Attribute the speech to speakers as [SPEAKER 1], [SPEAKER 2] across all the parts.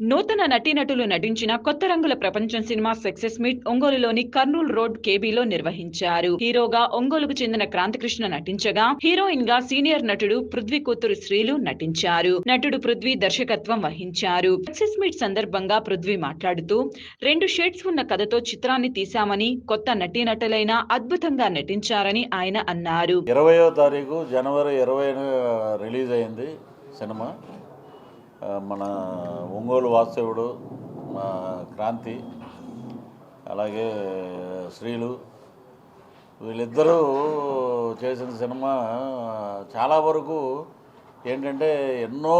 [SPEAKER 1] నూతన నటీనటులు నటించిన కొత్త రంగుల ప్రపంచం సినిమా సక్సెస్ మీట్ ఒంగోలులోని కర్నూలు రోడ్ కేబీలో నిర్వహించారు. హీరోగా ఒంగోలుకు చెందిన క్రాంతికృష్ణ నటించగా హీరోయిన్గా సీనియర్ నటుడు పృథ్వీ కూతురు శ్రీలు నటించారు. నటుడు పృథ్వీ దర్శకత్వం వహించారు. సక్సెస్ మీట్ సందర్భంగా పృథ్వీ మాట్లాడుతూ రెండు షేడ్స్ ఉన్న కథతో చిత్రాన్ని తీశామని కొత్త నటీనటులైన అద్భుతంగా నటించారని ఆయన అన్నారు.
[SPEAKER 2] ఇరవయో తారీఖు జనవరి ఇరవై రిలీజ్ అయింది సినిమా. మన ఒంగోలు వాస్తవుడు మా క్రాంతి అలాగే శ్రీలు వీళ్ళిద్దరూ చేసిన సినిమా చాలా వరకు ఏంటంటే ఎన్నో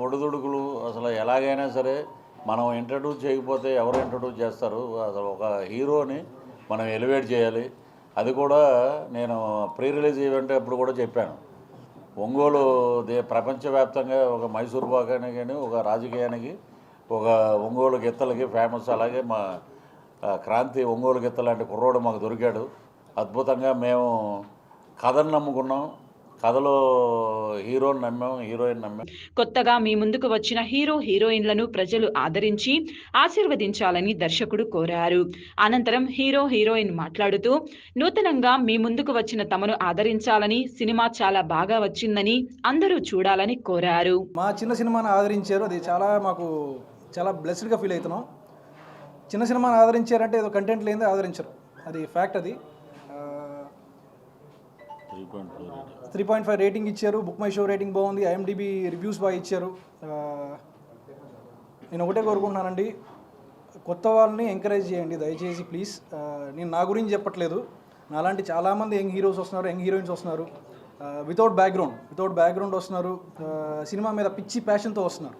[SPEAKER 2] ఒడిదుడుకులు అసలు ఎలాగైనా సరే మనం ఇంట్రడ్యూస్ చేయకపోతే ఎవరు ఇంట్రడ్యూస్ చేస్తారు? అసలు ఒక హీరోని మనం ఎలివేట్ చేయాలి. అది కూడా నేను ప్రీ రిలీజ్ ఈవెంట్ అప్పుడు కూడా చెప్పాను. ఒంగోలు దే ప్రపంచవ్యాప్తంగా ఒక మైసూర్ పాకానికి కానీ ఒక రాజకీయానికి ఒక ఒంగోలు గిత్తలకి ఫేమస్ అలాగే మా క్రాంతి ఒంగోలు గిత్త లాంటి కుర్రోడు మాకు దొరికాడు. అద్భుతంగా మేము కథను నమ్ముకున్నాం. కథలో హీరోని నమ్మాం హీరోయిన్ నమ్మాం.
[SPEAKER 1] కొత్తగా మీ ముందుకు వచ్చిన హీరో హీరోయిన్లను ప్రజలు ఆదరించి ఆశీర్వదించాలని దర్శకుడు కోరారు. అనంతరం హీరో హీరోయిన్ మాట్లాడుతూ నూతనంగా మీ ముందుకు వచ్చిన తమను ఆదరించాలని సినిమా చాలా బాగా వచ్చిందని అందరూ చూడాలని కోరారు.
[SPEAKER 3] మా చిన్న సినిమాని ఆదరించారు. అది చాలా మాకు చాలా బ్లెస్డ్గా ఫీల్ అవుతున్నాం. చిన్న సినిమాని ఆదరించారంటే ఏదో కంటెంట్ లేనిదే ఆదరించరు. అది ఫ్యాక్ట్ అది.
[SPEAKER 2] త్రీ పాయింట్
[SPEAKER 3] ఫైవ్ రేటింగ్ ఇచ్చారు. బుక్ మై షో రేటింగ్ బాగుంది. ఐఎండిబి రివ్యూస్ బాగా ఇచ్చారు. నేను ఒకటే కోరుకుంటున్నానండి. కొత్త వాళ్ళని ఎంకరేజ్ చేయండి. దయచేసి ప్లీజ్. నేను నా గురించి చెప్పట్లేదు. నాలాంటి చాలామంది యంగ్ హీరోస్ వస్తున్నారు యంగ్ హీరోయిన్స్ వస్తున్నారు. వితౌట్ బ్యాక్గ్రౌండ్ వితౌట్ బ్యాక్గ్రౌండ్ వస్తున్నారు. సినిమా మీద పిచ్చి ప్యాషన్తో వస్తున్నారు.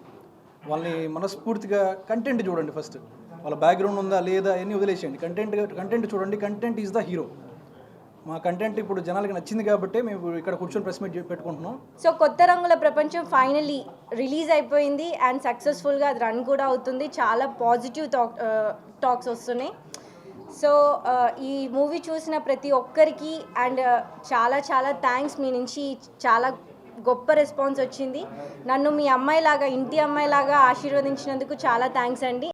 [SPEAKER 3] వాళ్ళని మనస్ఫూర్తిగా కంటెంట్ చూడండి ఫస్ట్. వాళ్ళ బ్యాక్గ్రౌండ్ ఉందా లేదా అన్నీ వదిలేసేయండి. కంటెంట్ కంటెంట్ చూడండి. Content is the hero. మా కంటెంట్ ఇప్పుడు జనాలకి నచ్చింది కాబట్టి మేము ఇక్కడ కూర్చొని ప్రెస్ మీట్ పెట్టుకుంటున్నాం.
[SPEAKER 4] సో కొత్త రంగుల ప్రపంచం ఫైనలీ రిలీజ్ అయిపోయింది అండ్ సక్సెస్ఫుల్గా అది రన్ కూడా అవుతుంది. చాలా పాజిటివ్ టాక్ టాక్స్ వస్తున్నాయి. సో uh, ఈ మూవీ చూసిన ప్రతి ఒక్కరికి అండ్ uh, చాలా చాలా థ్యాంక్స్ మీ నుంచి. చాలా గొప్ప రెస్పాన్స్ వచ్చింది. నన్ను మీ అమ్మాయిలాగా ఇంటి అమ్మాయిలాగా ఆశీర్వదించినందుకు చాలా థ్యాంక్స్ అండి.